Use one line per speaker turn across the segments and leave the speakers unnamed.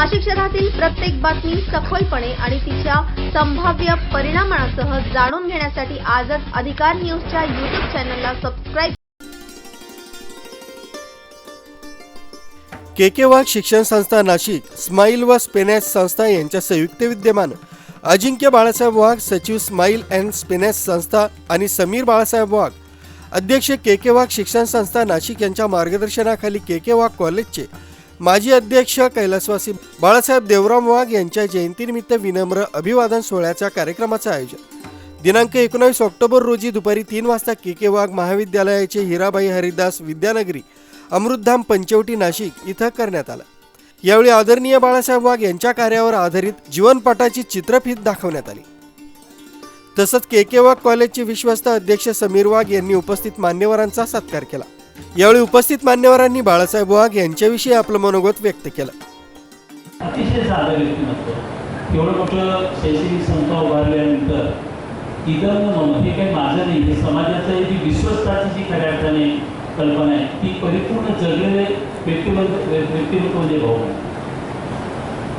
नाशिक शहरातील प्रत्येक बातमी सखोलपणे आणि तिच्या संभाव्य परिणामांसह जाणून घेण्यासाठी आजच अधिकार न्यूजच्या यूट्यूब चॅनलला सबस्क्राईब
के के वाघ शिक्षण संस्था नाशिक स्माईल व स्पेनॅस संस्था यांच्या संयुक्त विद्यमान अजिंक्य बाळासाहेब वाघ सचिव स्माईल अँड स्पेनॅस संस्था आणि समीर बाळासाहेब वाघ अध्यक्ष के के वाघ शिक्षण संस्था नाशिक यांच्या मार्गदर्शनाखाली के के वाघ कॉलेजचे माजी अध्यक्ष कैलासवासी बाळासाहेब देवराम वाघ यांच्या जयंतीनिमित्त विनम्र अभिवादन सोहळ्याच्या कार्यक्रमाचं आयोजन. दिनांक एकोणावीस ऑक्टोबर रोजी दुपारी तीन वाजता के के वाघ महाविद्यालयाचे हिराबाई हरिदास विद्यानगरी अमृतधाम पंचवटी नाशिक इथं करण्यात आलं. यावेळी आदरणीय बाळासाहेब वाघ यांच्या कार्यावर आधारित जीवनपटाची चित्रफीत दाखवण्यात आली. तसंच के के वाघ कॉलेजचे विश्वस्त अध्यक्ष समीर वाघ यांनी उपस्थित मान्यवरांचा सत्कार केला. यावेळी उपस्थित मान्यवरांनी बाळासाहेब वाघ यांच्याविषयी आपलं मनोगत व्यक्त केलं.
अतिशय साधं व्यक्तिमत्व. एवढं मोठं शैक्षणिक संस्था उभारल्यानंतर इतर मम हे काही माझं नाही हे समाजाचं जी विश्वस्ताची जी खऱ्या अर्थाने कल्पना आहे ती परिपूर्ण जगलेले व्यक्तिमत्व व्यक्तिमत्व म्हणजे भाऊ.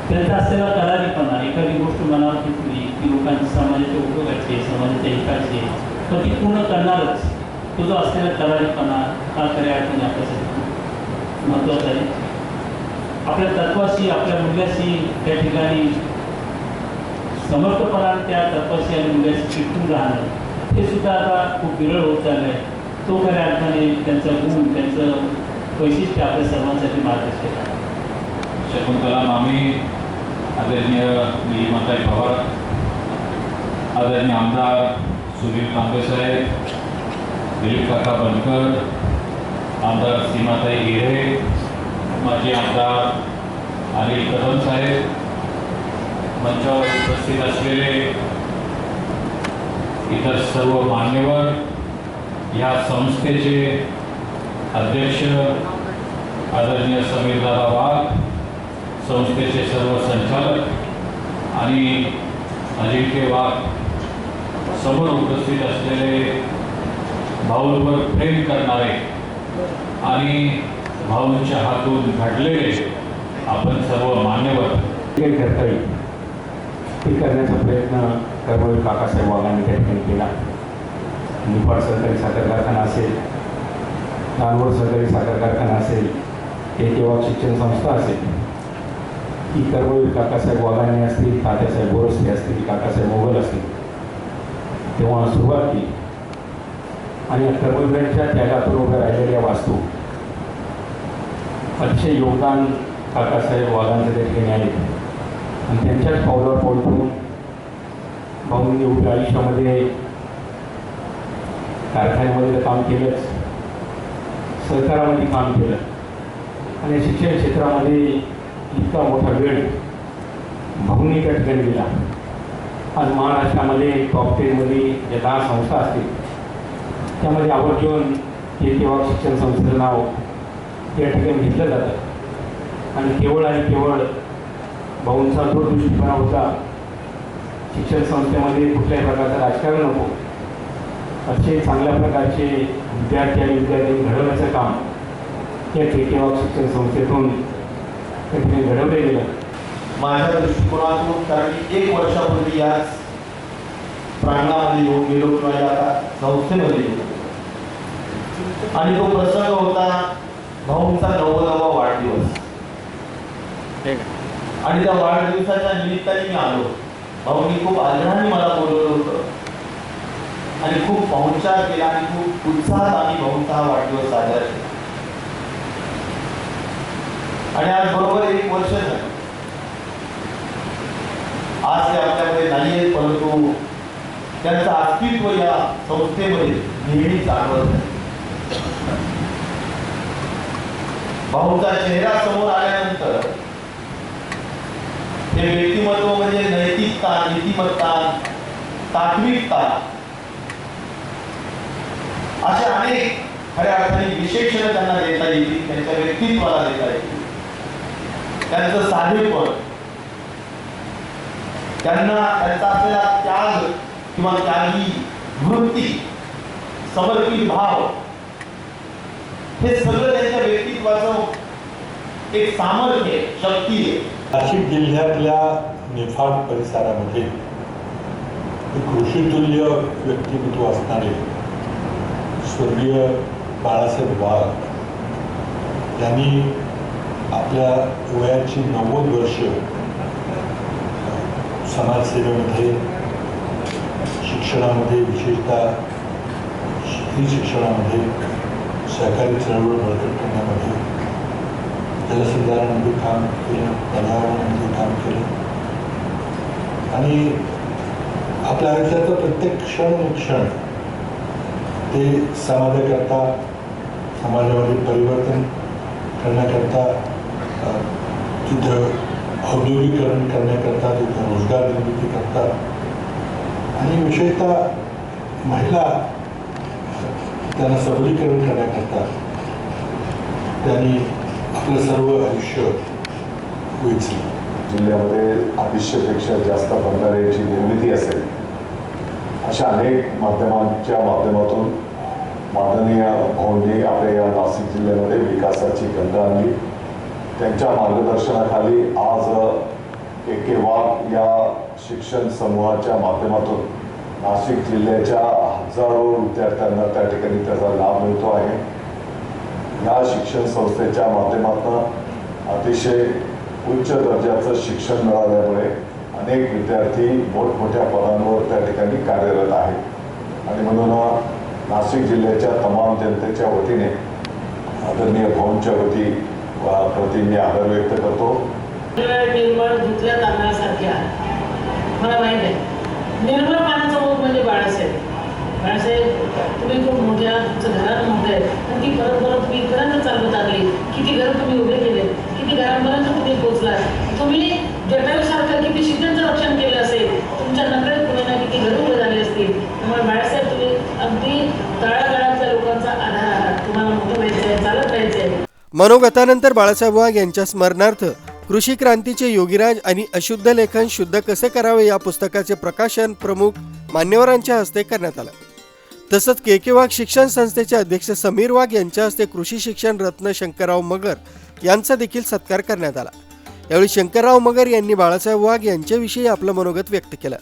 त्यांचा असलेला कलारीपणा एखादी गोष्ट मनावर घेतली ती लोकांची समाजाच्या उपयोगाची समाजाच्या हिताची आहे, तर ती पूर्ण करणारच. तो जो असलेला करारीपणा हा खऱ्या अर्थाने आपल्यासाठी महत्त्वाचा आहे. आपल्या तत्वाशी आपल्या मूल्याशी त्या ठिकाणी समर्थपणाने त्या तत्वाशी आणि मूल्याशी चिटून राहणं हे सुद्धा आता खूप विरळ होत चाललं आहे तो खऱ्या अर्थाने त्यांचा गुण त्यांचं वैशिष्ट्य आपल्या सर्वांसाठी मार्गदर्शक आहे.
शकुंतला मामी आदरणीय नीलिमाताई पवार आदरणीय आमदार सुनील कांबे साहेब दिलीप काका बनकर आमदार सीमाताई गिरे माजी आमदार अनिल कदम साहेब मंचावर उपस्थित असलेले इतर सर्व मान्यवर या संस्थेचे अध्यक्ष आदरणीय समीरदादा वाघ संस्थेचे सर्व संचालक आणि अजिंक्य वाघ समोर उपस्थित असलेले भाऊंवर प्रेम करणारे आणि भाऊंच्या हातून घडलेले आपण सर्व मान्यवर.
काही करता येईल ते करण्याचा प्रयत्न कर्मवीर काकासाहेब वाघांनी त्या ठिकाणी केला. निफाड सहकारी साखर कारखाना असेल नानवड सहकारी साखर कारखाना असेल हे किंवा शिक्षण संस्था असेल की कर्मवीर काकासाहेब वाघांनी असतील तात्यासाहेब बोरसले असतील काकासाहेब मोगल असतील तेव्हा सुरुवात केली. आणि या त्यागातून उभ्या राहिलेल्या वास्तू. अतिशय योगदान काकासाहेब वाघांचं देखील आहे आणि त्यांच्याच पावलावर पोहोचून भाऊंनी उभ्या आयुष्यामध्ये कारखान्यामध्ये काम केलंच सरकारामध्ये काम केलं आणि शिक्षण क्षेत्रामध्ये इतका मोठा वेळ भाऊंनी त्या ठिकाणी दिला. आज महाराष्ट्रामध्ये टॉप टेनमध्ये ज्या दहा संस्था असतील त्यामध्ये आवर्जून हे केव्हा शिक्षण संस्थेचं नाव या ठिकाणी घेतलं जातं. आणि केवळ आणि केवळ भाऊंचा दूरदृष्टीपणा होता. शिक्षण संस्थेमध्ये कुठल्याही प्रकारचं राजकारण नको. असे चांगल्या प्रकारचे विद्यार्थी आणि विद्यार्थी घडवण्याचं काम या केकेवाग शिक्षण संस्थेतून त्या ठिकाणी घडवलं गेलं.
माझ्या दृष्टिकोनातून कारण की एक वर्षापूर्वी याच प्रांगणामध्ये येऊन गेलो किंवा या संस्थेमध्ये गेलो. आणि तो प्रसंग होता भाऊंचा नव्वदावा वाढदिवस. आणि त्या वाढदिवसाच्या निमित्ताने मी आलो. भाऊंनी खूप आग्रहाने मला बोलवलं होतं. आणि खूप पाहुणचार केला आणि खूप उत्साहात आम्ही भाऊंचा हा वाढदिवस साजरा केला. आणि आज बरोबर एक वर्ष झालं. आज ते आपल्यामध्ये नाही आहेत परंतु त्यांचं अस्तित्व या संस्थेमध्ये नेहमी जाणवत आहे. भाऊंचा चेहरा समोर आल्यानंतर हे व्यक्तिमत्व म्हणजे नैतिकता नीतिमत्ता तात्विकता असे अनेक खऱ्या अर्थाने विशेषण त्यांना देता येतील त्यांच्या व्यक्तित्वाला देता येतील. त्यांचं साधेपण त्यांना त्यांचा असलेला त्याग किंवा त्यागी वृत्ती समर्पित भाव हे सगळं त्यांच्या व्यक्तित्वाचं एक सामर्थ्य शक्ती आहे.
नाशिक जिल्ह्यातल्या निफाड परिसरामध्ये कृषीतुल्य व्यक्तिमत्व असणारे स्वर्गीय बाळासाहेब वाघ यांनी आपल्या वयाची नव्वद वर्ष समाजसेवेमध्ये शिक्षणामध्ये विशेषतः स्त्री शिक्षणामध्ये सहकारी चळवळ बळकट करण्यामध्ये जलसुधारणामध्ये काम केलं पर्यावरणामध्ये काम केलं. आणि आपल्या आयुष्याचा प्रत्येक क्षण क्षण ते समाजाकरता समाजामध्ये परिवर्तन करण्याकरता तिथं औद्योगिकरण करण्याकरता तिथं रोजगार निर्मिती करतात. आणि विशेषतः महिला त्यांना सबलीकरण करण्याकरता त्यांनी आपलं सर्व आयुष्य वेचलं.
जिल्ह्यामध्ये अडीचशेपेक्षा जास्त बंधाऱ्याची निर्मिती असेल अशा अनेक माध्यमांच्या माध्यमातून माननीय भाऊंनी आपल्या या नाशिक जिल्ह्यामध्ये विकासाची गंगा आणली. त्यांच्या मार्गदर्शनाखाली आज एके वाघ या शिक्षण समूहाच्या माध्यमातून नाशिक जिल्ह्याच्या हजारो विद्यार्थ्यांना त्या ठिकाणी त्याचा लाभ मिळतो आहे. या शिक्षण संस्थेच्या माध्यमातून अतिशय उच्च दर्जाचं शिक्षण मिळाल्यामुळे अनेक विद्यार्थी मोठमोठ्या पदांवर त्या ठिकाणी कार्यरत आहेत. आणि म्हणून नाशिक जिल्ह्याच्या तमाम जनतेच्या वतीने आदरणीय भाऊंच्या वती वा- प्रती मी आदर व्यक्त करतो.
निर्माण धुतल्या तांदळासारख्या मला माहीत आहे. निर्मळ पाण्याचा मूग म्हणजे बाळासाहेब. बाळासाहेब तुम्ही खूप मोठ्या तुमचं घरात मोठं आहे. पण ती परत तुम्ही इतरांना चालवत आली. किती घर तुम्ही उभे केले. किती घरांपर्यंत तुम्ही पोहोचला तुम्ही जटायूसारखं किती शिक्षणाचं रक्षण केलं असेल. तुमच्या नकळत कुणाला किती घर उभे झाले असतील. त्यामुळे बाळासाहेब तुम्ही अगदी तळागाळातल्या लोकांचा आधार आहात. तुम्हाला मोठं व्हायचं आहे चालत राहायचं आहे
मनोगतानंतर बाळासाहेब वाघ यांच्या स्मरणार्थ कृषी क्रांतीचे योगीराज आणि अशुद्ध लेखन शुद्ध कसे करावे या पुस्तकाचे प्रकाशन प्रमुख मान्यवरांच्या हस्ते करण्यात आलं. तसंच के के वाघ शिक्षण संस्थेचे अध्यक्ष समीर वाघ यांच्या हस्ते कृषी शिक्षण रत्न शंकरराव मगर यांचा देखील सत्कार करण्यात आला. यावेळी शंकरराव मगर यांनी बाळासाहेब वाघ यांच्याविषयी आपलं मनोगत व्यक्त केलं.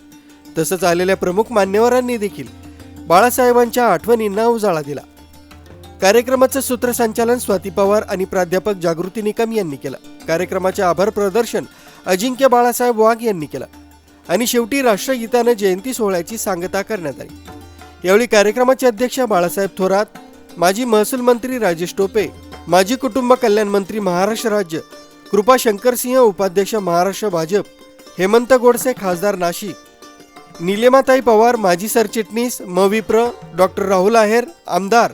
तसंच आलेल्या प्रमुख मान्यवरांनी देखील बाळासाहेबांच्या आठवणींना उजाळा दिला. कार्यक्रमाचं सूत्रसंचालन स्वाती पवार आणि प्राध्यापक जागृती निकम यांनी केलं. कार्यक्रमाचे आभार प्रदर्शन अजिंक्य बाळासाहेब वाघ यांनी केलं. आणि शेवटी राष्ट्रगीतानं जयंती सोहळ्याची सांगता करण्यात आली. यावेळी कार्यक्रमाचे अध्यक्ष बाळासाहेब थोरात माजी महसूल मंत्री राजेश टोपे माजी कुटुंब कल्याण मंत्री महाराष्ट्र राज्य कृपा शंकरसिंह उपाध्यक्ष महाराष्ट्र भाजप हेमंत गोडसे खासदार नाशिक निलेमाताई पवार माजी सरचिटणीस मविप्र डॉक्टर राहुल आहेर आमदार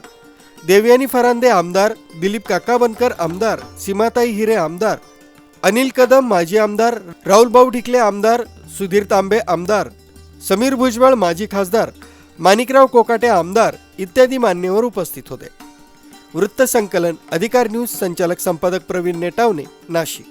देवयानी फरांदे आमदार दिलीप काकाबनकर आमदार सीमाताई हिरे आमदार अनिल कदम माजी आमदार राहुलभाऊ ठिकले आमदार सुधीर तांबे आमदार समीर भुजबळ माजी खासदार माणिकराव कोकाटे आमदार इत्यादी मान्यवर उपस्थित होते. वृत्त संकलन अधिकार न्यूज संचालक संपादक प्रवीण नेटावणे नाशिक.